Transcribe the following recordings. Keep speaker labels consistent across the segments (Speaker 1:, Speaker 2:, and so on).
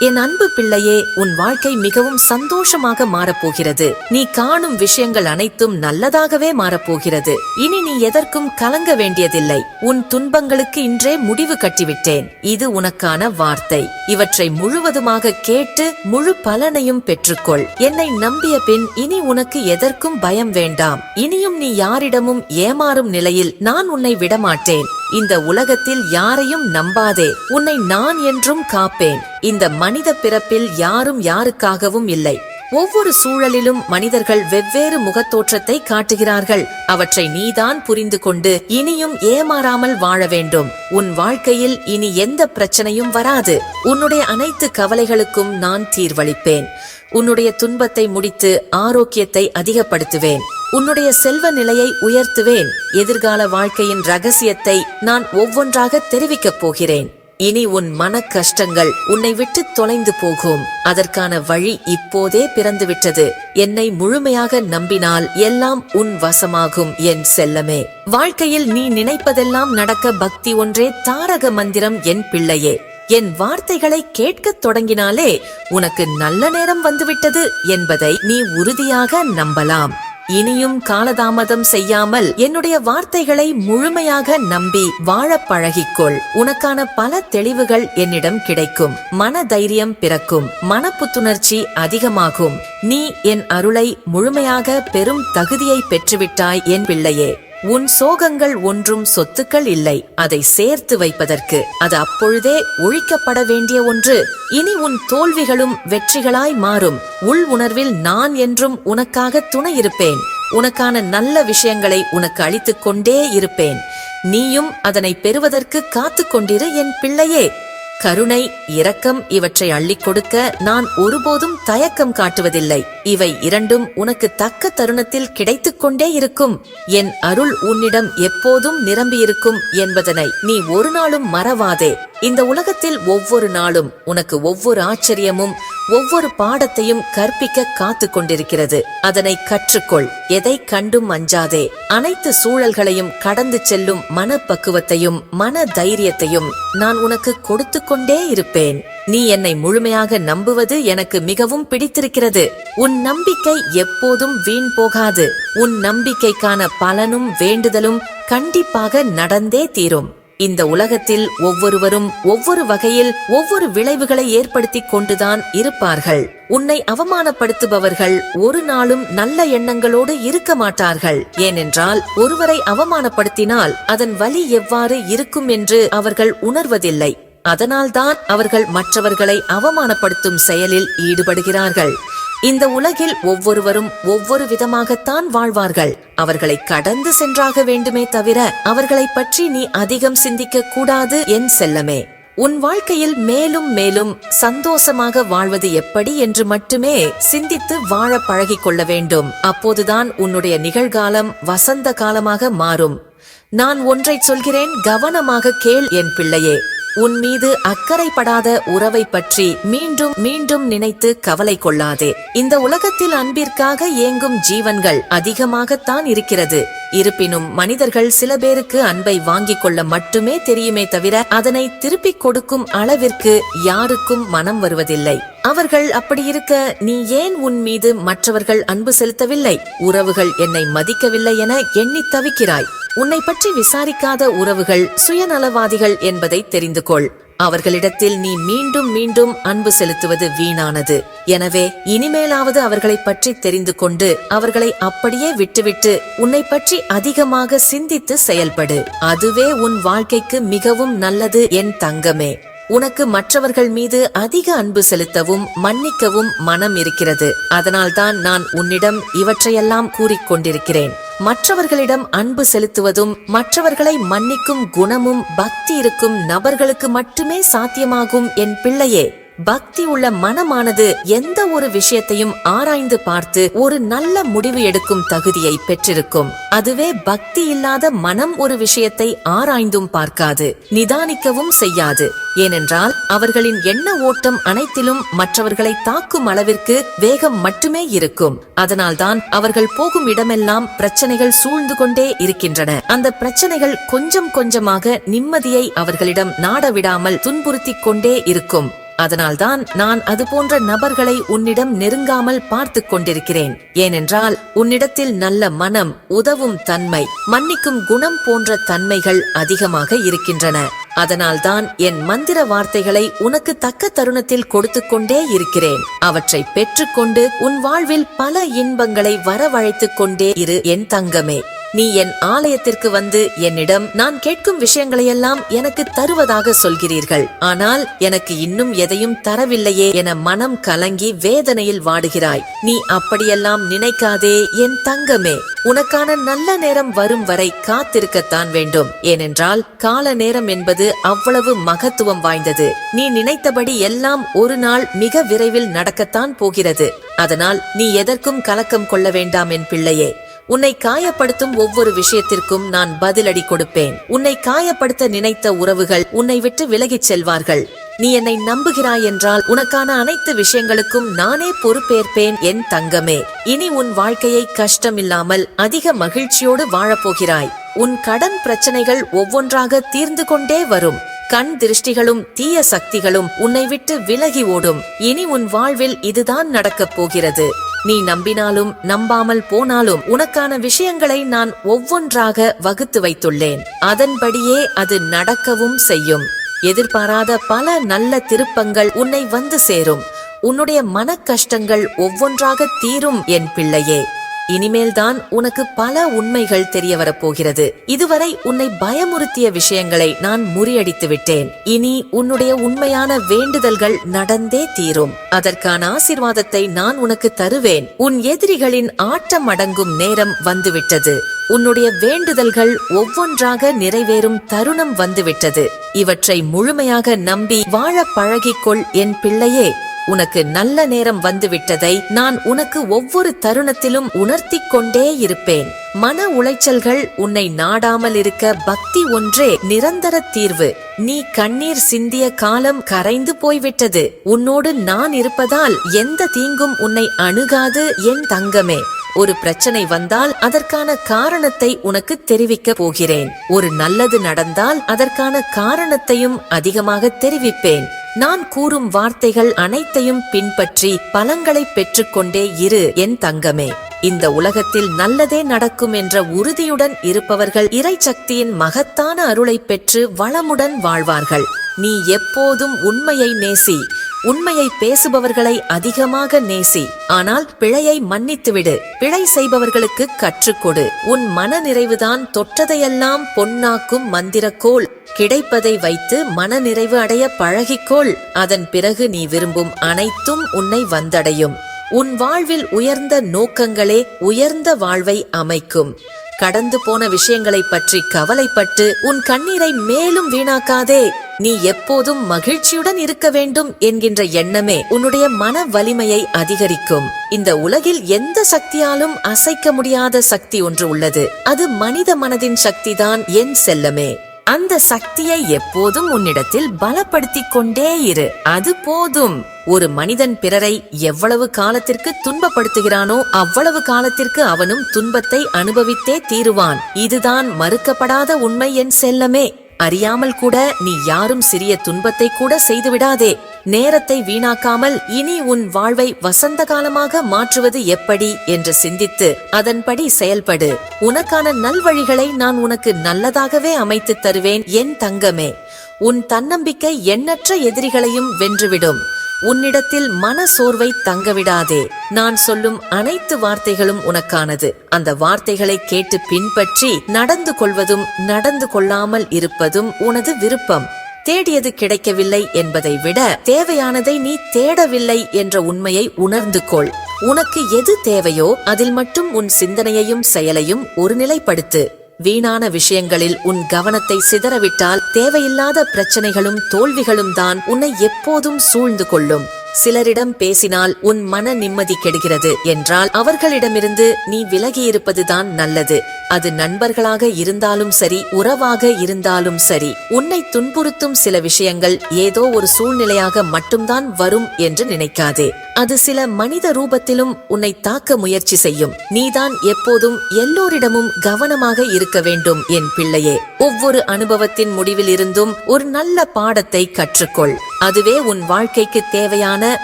Speaker 1: என் அன்பு பிள்ளையே உன் வாழ்க்கை மிகவும் சந்தோஷமாக மாறப்போகிறது. நீ காணும் விஷயங்கள் அனைத்தும் நல்லதாகவே மாறப்போகிறது. இனி நீ எதற்கும் கலங்க வேண்டியதில்லை. உன் துன்பங்களுக்கு இன்றே முடிவு கட்டிவிட்டேன். இது உனக்கான வார்த்தை. இவற்றை முழுவதுமாக கேட்டு முழு பலனையும் பெற்றுக்கொள். என்னை நம்பிய பின் இனி உனக்கு எதற்கும் பயம் வேண்டாம். இனியும் நீ யாரிடமும் ஏமாறும் நிலையில் நான் உன்னை விடமாட்டேன். இந்த உலகத்தில் யாரையும் நம்பாதே. உன்னை நான் என்றும் காப்பேன். இந்த மனித பிறப்பில் யாரும் யாருக்காகவும் இல்லை. ஒவ்வொரு சூழலிலும் மனிதர்கள் வெவ்வேறு முகத்தோற்றத்தை காட்டுகிறார்கள். அவற்றை நீதான் புரிந்து கொண்டு இனியும் ஏமாறாமல் வாழ வேண்டும். உன் வாழ்க்கையில் இனி எந்த பிரச்சனையும் வராது. உன்னுடைய அனைத்து கவலைகளுக்கும் நான் தீர்வளிப்பேன். உன்னுடைய துன்பத்தை முடித்து ஆரோக்கியத்தை அதிகப்படுத்துவேன். உன்னுடைய செல்வ நிலையை உயர்த்துவேன். எதிர்கால வாழ்க்கையின் ரகசியத்தை நான் ஒவ்வொன்றாக தெரிவிக்கப் போகிறேன். இனி உன் மன கஷ்டங்கள் உன்னை விட்டு தொலைந்து போகும். அதற்கான வழி இப்போதே பிறந்துவிட்டது. என்னை முழுமையாக நம்பினால் எல்லாம் உன் வசமாகும் என் செல்லமே. வாழ்க்கையில் நீ நினைப்பதெல்லாம் நடக்க பக்தி ஒன்றே தாரக மந்திரம் என் பிள்ளையே. என் வார்த்தைகளை கேட்கத் தொடங்கினாலே உனக்கு நல்ல நேரம் வந்துவிட்டது என்பதை நீ உறுதியாக நம்பலாம். இனியும் காலதாமதம் செய்யாமல் என்னுடைய வார்த்தைகளை முழுமையாக நம்பி வாழ பழகிக்கொள். உனக்கான பல தெளிவுகள் என்னிடம் கிடைக்கும். மன தைரியம் பிறக்கும். மன புத்துணர்ச்சி அதிகமாகும். நீ என் அருளை முழுமையாக பெரும் தகுதியை பெற்றுவிட்டாய் என் பிள்ளையே. உன் சோகங்கள் ஒன்றும் சொத்துக்கள் இல்லை. அதை சேர்த்து வைப்பதற்கு அது அப்பொழுதே ஒழிக்கப்பட வேண்டிய ஒன்று. இனி உன் தோல்விகளும் வெற்றிகளாய் மாறும். உள் உணர்வில் நான் என்றும் உனக்காக துணை இருப்பேன். உனக்கான நல்ல விஷயங்களை உனக்கு அளித்துக் கொண்டே இருப்பேன். நீயும் அதனை பெறுவதற்கு காத்து கொண்டிரு என் பிள்ளையே. கருணை இரக்கம் இவற்றை அள்ளிக் கொடுக்க நான் ஒருபோதும் தயக்கம் காட்டுவதில்லை. இவை இரண்டும் உனக்கு தக்க தருணத்தில் கிடைத்துக் கொண்டே இருக்கும். என் அருள் உன்னிடம் எப்போதும் நிரம்பியிருக்கும் என்பதனை நீ ஒரு நாளும் மறவாதே. இந்த உலகத்தில் ஒவ்வொரு நாளும் உனக்கு ஒவ்வொரு ஆச்சரியமும் ஒவ்வொரு பாடத்தையும் கற்பிக்க காத்து கொண்டிருக்கிறது அதனை கற்றுக்கொள். எதை கண்டும் அஞ்சாதே. அனைத்து சூழல்களையும் கடந்து செல்லும் மனப்பக்குவத்தையும் மன தைரியத்தையும் நான் உனக்கு கொடுத்து கொண்டே இருப்பேன். நீ என்னை முழுமையாக நம்புவது எனக்கு மிகவும் பிடித்திருக்கிறது. உன் நம்பிக்கை எப்போதும் வீண் போகாது. உன் நம்பிக்கைக்கான பலனும் வேண்டுதலும் கண்டிப்பாக நடந்தே தீரும். இந்த உலகத்தில் ஒவ்வொருவரும் ஒவ்வொரு வகையில் ஒவ்வொரு விளைவுகளை ஏற்படுத்திக் கொண்டுதான் இருப்பார்கள். உன்னை அவமானப்படுத்துபவர்கள் ஒரு நாளும் நல்ல எண்ணங்களோடு இருக்க மாட்டார்கள். ஏனென்றால் ஒருவரை அவமானப்படுத்தினால் அதன் வலி எவ்வாறு இருக்கும் என்று அவர்கள் உணர்வதில்லை. அதனால்தான் அவர்கள் மற்றவர்களை அவமானப்படுத்தும் செயலில் ஈடுபடுகிறார்கள். இந்த உலகில் ஒவ்வொருவரும் ஒவ்வொரு விதமாகத்தான் வாழ்வார்கள். அவர்களை கடந்து சென்றாக வேண்டுமே தவிர அவர்களை பற்றி நீ அதிகம் சிந்திக்க கூடாது என் செல்லமே. உன் வாழ்க்கையில் மேலும் மேலும் சந்தோஷமாக வாழ்வது எப்படி என்று மட்டுமே சிந்தித்து வாழ பழகிக் கொள்ள வேண்டும். அப்போதுதான் உன்னுடைய நிகழ்காலம் வசந்த காலமாக மாறும். நான் ஒன்றை சொல்கிறேன் கவனமாக கேள் என் பிள்ளையே. உன் மீது அக்கறைப்படாத உறவை பற்றி மீண்டும் மீண்டும் நினைத்து கவலை கொள்ளாதே. இந்த உலகத்தில் அன்பிற்காக ஏங்கும் ஜீவன்கள் அதிகமாகத்தான் இருக்கிறது. இருப்பினும் மனிதர்கள் சில பேருக்கு அன்பை வாங்கிக் கொள்ள மட்டுமே தெரியுமே தவிர அதனை திருப்பிக் கொடுக்கும் அளவிற்கு யாருக்கும் மனம் வருவதில்லை. அவர்கள் அப்படி இருக்க நீ ஏன் உன் மீது மற்றவர்கள் அன்பு செலுத்தவில்லை? உறவுகள் என்னை மதிக்கவில்லை என எண்ணி தவிக்கிறாய். உன்னை பற்றி விசாரிக்காத உறவுகள் சுயநலவாதிகள் என்பதை தெரிந்து கொள். அவர்களிடத்தில் நீ மீண்டும் மீண்டும் அன்பு செலுத்துவது வீணானது. எனவே இனிமேலாவது அவர்களை பற்றி தெரிந்து கொண்டு அவர்களை அப்படியே விட்டுவிட்டு உன்னை பற்றி அதிகமாக சிந்தித்து செயல்படு. அதுவே உன் வாழ்க்கைக்கு மிகவும் நல்லது என் தங்கமே. உனக்கு மற்றவர்கள் மீது அதிக அன்பு செலுத்தவும் மன்னிக்கவும் மனம் இருக்கிறது. அதனால்தான் நான் உன்னிடம் இவற்றையெல்லாம் கூறிக்கொண்டிருக்கிறேன் மற்றவர்களிடம் அன்பு செலுத்துவதும் மற்றவர்களை மன்னிக்கும் குணமும் பக்தி இருக்கும் நபர்களுக்கு மட்டுமே சாத்தியமாகும் என் பிள்ளையே. பக்தி உள்ள மனமானது எந்த ஒரு விஷயத்தையும் ஆராய்ந்து பார்த்து ஒரு நல்ல முடிவு எடுக்கும் தகுதியை பெற்றிருக்கும். அதுவே பக்தி இல்லாத மனம் ஒரு விஷயத்தை ஆராய்ந்தும் பார்க்காது நிதானிக்கவும் செய்யாது. ஏனென்றால் அவர்களின் எண்ண ஓட்டம் அனைத்திலும் மற்றவர்களை தாக்கும் அளவிற்கு வேகம் மட்டுமே இருக்கும். அதனால்தான் அவர்கள் போகும் இடமெல்லாம் பிரச்சனைகள் சூழ்ந்து கொண்டே இருக்கின்றன. அந்த பிரச்சனைகள் கொஞ்சம் கொஞ்சமாக நிம்மதியை அவர்களிடம் நாடவிடாமல் துன்புறுத்திக் கொண்டே இருக்கும். அதனால்தான் நான் அது போன்ற நபர்களை உன்னிடம் நெருங்காமல் பார்த்து கொண்டிருக்கிறேன். ஏனென்றால் உன்னிடத்தில் நல்ல மனம் உதவும் தன்மை மன்னிக்கும் குணம் போன்ற தன்மைகள் அதிகமாக இருக்கின்றன. அதனால்தான் என் மந்திர வார்த்தைகளை உனக்கு தக்க தருணத்தில் கொடுத்து கொண்டே இருக்கிறேன். அவற்றை பெற்றுக்கொண்டு உன் வாழ்வில் பல இன்பங்களை வரவழைத்துக் கொண்டே இரு என் தங்கமே. நீ என் ஆலயத்திற்கு வந்து என்னிடம் நான் கேட்கும் விஷயங்களையெல்லாம் எனக்கு தருவதாக சொல்கிறீர்கள். ஆனால் எனக்கு இன்னும் எதையும் தரவில்லையே என மனம் கலங்கி வேதனையில் வாடுகிறாய். நீ அப்படியெல்லாம் நினைக்காதே என் தங்கமே. உனக்கான நல்ல நேரம் வரும் வரை காத்திருக்கத்தான் வேண்டும். ஏனென்றால் கால நேரம் என்பது அவ்வளவு மகத்துவம் வாய்ந்தது. நீ நினைத்தபடி எல்லாம் ஒரு நாள் மிக விரைவில் நடக்கத்தான் போகிறது. அதனால் நீ எதற்கும் கலக்கம் கொள்ள வேண்டாம் என் பிள்ளையே. உன்னை காயப்படுத்தும் ஒவ்வொரு விஷயத்திற்கும் நான் பதிலடி கொடுப்பேன். உன்னை காயப்படுத்த நினைத்த உறவுகள் உன்னை விட்டு விலகிச் செல்வார்கள். நீ என்னை நம்புகிறாய் என்றால் உனக்கான அனைத்து விஷயங்களுக்கும் நானே பொறுப்பேற்பேன் என் தங்கமே. இனி உன் வாழ்க்கையை கஷ்டமில்லாமல் அதிக மகிழ்ச்சியோடு வாழப்போகிறாய். உன் கடன் பிரச்சனைகள் ஒவ்வொன்றாக தீர்ந்து கொண்டே வரும். கண் திருஷ்டிகளும் தீய சக்திகளும் உன்னை விட்டு விலகி ஓடும். இனி உன் வாழ்வில் இதுதான் நடக்கப் போகிறது. நீ நம்பினாலும் நம்பாமல் போனாலும் உனக்கான விஷயங்களை நான் ஒவ்வொன்றாக வகுத்து வைத்துள்ளேன். அதன்படியே அது நடக்கவும் செய்யும். எதிர்பாராத பல நல்ல திருப்பங்கள் உன்னை வந்து சேரும். உன்னுடைய மன கஷ்டங்கள் ஒவ்வொன்றாக தீரும் என் பிள்ளையே. இனிமேல்தான் உனக்கு பல உண்மைகள் தெரிய வரப்போகிறது இதுவரை உன்னை பயமுறுத்திய விஷயங்களை நான் முறியடித்து விட்டேன். இனி உன்னுடைய உண்மையான வேண்டுதல்கள் நடந்தே தீரும். அதற்கான ஆசிர்வாதத்தை நான் உனக்கு தருவேன். உன் எதிரிகளின் ஆட்டம் அடங்கும் நேரம் வந்துவிட்டது. உன்னுடைய வேண்டுதல்கள் ஒவ்வொன்றாக நிறைவேறும் தருணம் வந்துவிட்டது. இவற்றை முழுமையாக நம்பி வாழ பழகிக்கொள் என் பிள்ளையே. உனக்கு நல்ல நேரம் வந்துவிட்டதை நான் உனக்கு ஒவ்வொரு தருணத்திலும் உணர்த்திக் கொண்டே இருப்பேன். மன உளைச்சல்கள் உன்னை நாடாமல் இருக்க பக்தி ஒன்றே நிரந்தர தீர்வு. நீ கண்ணீர் சிந்திய காலம் கரைந்து போய்விட்டது. உன்னோடு நான் இருப்பதால் எந்த தீங்கும் உன்னை அணுகாது என் தங்கமே. ஒரு பிரச்சனை வந்தால் அதற்கான காரணத்தை உனக்கு தெரிவிக்க போகிறேன். ஒரு நல்லது நடந்தால் அதற்கான காரணத்தையும் அதிகமாக தெரிவிப்பேன். நான் கூறும் வார்த்தைகள் அனைத்தையும் பின்பற்றி பலங்களை பெற்றுக்கொண்டே இரு என் தங்கமே. இந்த உலகத்தில் நல்லதே நடக்கும் என்ற உறுதியுடன் இருப்பவர்கள் இறை சக்தியின் மகத்தான அருளை பெற்று வளமுடன் வாழ்வார்கள். நீ எப்போதும் உண்மையை நேசி உண்மையை பேசுபவர்களை அதிகமாக நேசி. ஆனால் பிழையை மன்னித்துவிடு. பிழை செய்பவர்களுக்கு கற்றுக்கொடு. உன் மன நிறைவுதான் தொற்றதையெல்லாம் பொன்னாக்கும் மந்திரக்கோள். கிடைப்பதை வைத்து மன நிறைவு அடைய பழகிக்கொள். அதன் பிறகு நீ விரும்பும் அனைத்தும் உன்னை வந்தடையும். உன் வாழ்வில் உயர்ந்த நோக்கங்களே உயர்ந்த வாழ்வை அமைக்கும். கடந்து போன விஷயங்களை பற்றி கவலைப்பட்டு உன் கண்ணீரை மேலும் வீணாக்காதே. நீ எப்போதும் மகிழ்ச்சியுடன் இருக்க வேண்டும் என்கின்ற எண்ணமே உன்னுடைய மன வலிமையை அதிகரிக்கும். இந்த உலகில் எந்த சக்தியாலும் அசைக்க முடியாத சக்தி ஒன்று உள்ளது. அது மனித மனதின் சக்திதான் என் செல்லமே. அந்த சக்தியை எப்போதும் உன்னிடத்தில் பலப்படுத்திக் கொண்டே இரு. அது போதும். ஒரு மனிதன் பிறரை எவ்வளவு காலத்திற்கு துன்பப்படுத்துகிறானோ அவ்வளவு காலத்திற்கு அவனும் துன்பத்தை அனுபவித்தே தீருவான். இதுதான் மறுக்கப்படாத உண்மை என் செல்லமே. அறியாமல் கூட நீ யாரும் சிறிய துன்பத்தை கூட செய்துவிடாதே. நேரத்தை வீணாக்காமல் இனி உன் வாழ்வை வசந்த காலமாக மாற்றுவது எப்படி என்று சிந்தித்து அதன்படி செயல்படு. உனக்கான நல்வழிகளை நான் உனக்கு நல்லதாகவே அமைத்து தருவேன் என் தங்கமே. உன் தன்னம்பிக்கை எண்ணற்ற எதிரிகளையும் வென்றுவிடும். உன்னிடத்தில் மன சோர்வை தங்கவிடாதே. நான் சொல்லும் அனைத்து வார்த்தைகளும் உனக்கானது. அந்த வார்த்தைகளை கேட்டு பின்பற்றி நடந்து கொள்வதும் நடந்து கொள்ளாமல் இருப்பதும் உனது விருப்பம். தேடியது கிடைக்கவில்லை என்பதை விட தேவையானதை நீ தேடவில்லை என்ற உண்மையை உணர்ந்து கொள். உனக்கு எது தேவையோ அதில் மட்டும் உன் சிந்தனையையும் செயலையும் ஒருநிலைப்படுத்து. வீணான விஷயங்களில் உன் கவனத்தை சிதறவிட்டால் தேவையில்லாத பிரச்சனைகளும் தோல்விகளும் தான் உன்னை எப்போதும் சூழ்ந்து கொள்ளும். சிலரிடம் பேசினால் உன் மன நிம்மதி கெடுகிறது என்றால் அவர்களிடமிருந்து நீ விலகி இருப்பதுதான் நல்லது. அது நண்பர்களாக இருந்தாலும் சரி உறவாக இருந்தாலும் சரி உன்னை துன்புறுத்தும் சில விஷயங்கள் ஏதோ ஒரு சூழ்நிலையாக மட்டும்தான் வரும் என்று நினைக்காதே. அது சில மனித ரூபத்திலும் உன்னை தாக்க முயற்சி செய்யும். நீதான் எப்போதும் எல்லோரிடமும் கவனமாக இருக்க வேண்டும் என் பிள்ளையே. ஒவ்வொரு அனுபவத்தின் முடிவில் இருந்தும் ஒரு நல்ல பாடத்தை கற்றுக்கொள். அதுவே உன் வாழ்க்கைக்கு தேவையான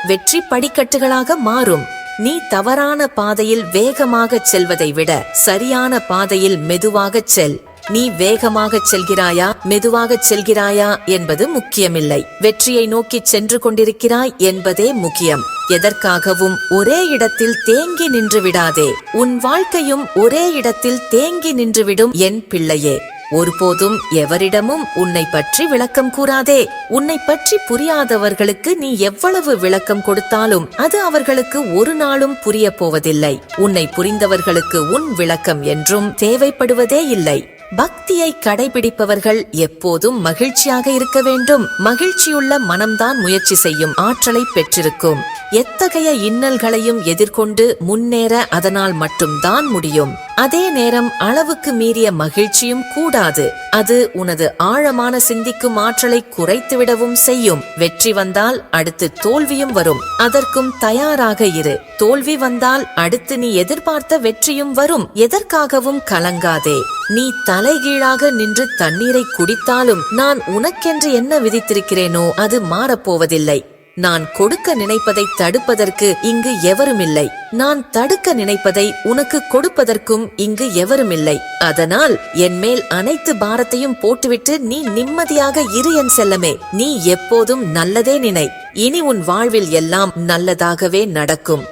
Speaker 1: வெற்றி படிக்கட்டுகளாக மாறும். நீ தவறான பாதையில் வேகமாகச் செல்வதை விட சரியான பாதையில் மெதுவாகச் செல். நீ வேகமாகச் செல்கிறாயா மெதுவாகச் செல்கிறாயா என்பது முக்கியமில்லை. வெற்றியை நோக்கிச் சென்று கொண்டிருக்கிறாய் என்பதே முக்கியம். எதற்காகவும் ஒரே இடத்தில் தேங்கி நின்று விடாதே. உன் வாழ்க்கையும் ஒரே இடத்தில் தேங்கி நின்றுவிடும் என் பிள்ளையே. ஒருபோதும் எவரிடமும் உன்னை பற்றி விளக்கம் கூறாதே. உன்னை பற்றி புரியாதவர்களுக்கு நீ எவ்வளவு விளக்கம் கொடுத்தாலும் அது அவர்களுக்கு ஒரு நாளும் புரிய போவதில்லை. உன்னை புரிந்தவர்களுக்கு உன் விளக்கம் என்றும் தேவைப்படுவதே இல்லை. பக்தியை கடைபிடிப்பவர்கள் எப்போதும் மகிழ்ச்சியாக இருக்க வேண்டும். மகிழ்ச்சியுள்ள மனம்தான் முயற்சி செய்யும் ஆற்றலை பெற்றிருக்கும். எத்தகைய இன்னல்களையும் எதிர்கொண்டு முன்னேற அதனால் மட்டும்தான் முடியும். அதே நேரம் அளவுக்கு மீறிய மகிழ்ச்சியும் கூடாது. அது உனது ஆழமான சிந்திக்கும் ஆற்றலை குறைத்துவிடவும் செய்யும். வெற்றி வந்தால் அடுத்து தோல்வியும் வரும். அதற்கும் தயாராக இரு. தோல்வி வந்தால் அடுத்து நீ எதிர்பார்த்த வெற்றியும் வரும். எதற்காகவும் கலங்காதே. நீ தலைகீழாக நின்று தண்ணீரை குடித்தாலும் நான் உனக்கென்று என்ன விதித்திருக்கிறேனோ அது மாறப்போவதில்லை. நான் கொடுக்க நினைப்பதை தடுப்பதற்கு இங்கு எவருமில்லை. நான் தடுக்க நினைப்பதை உனக்கு கொடுப்பதற்கும் இங்கு எவருமில்லை. அதனால் என் மேல் அனைத்து பாரத்தையும் போட்டுவிட்டு நீ நிம்மதியாக இரு என் செல்லமே. நீ எப்போதும் நல்லதே நினை. இனி உன் வாழ்வில் எல்லாம் நல்லதாகவே நடக்கும்.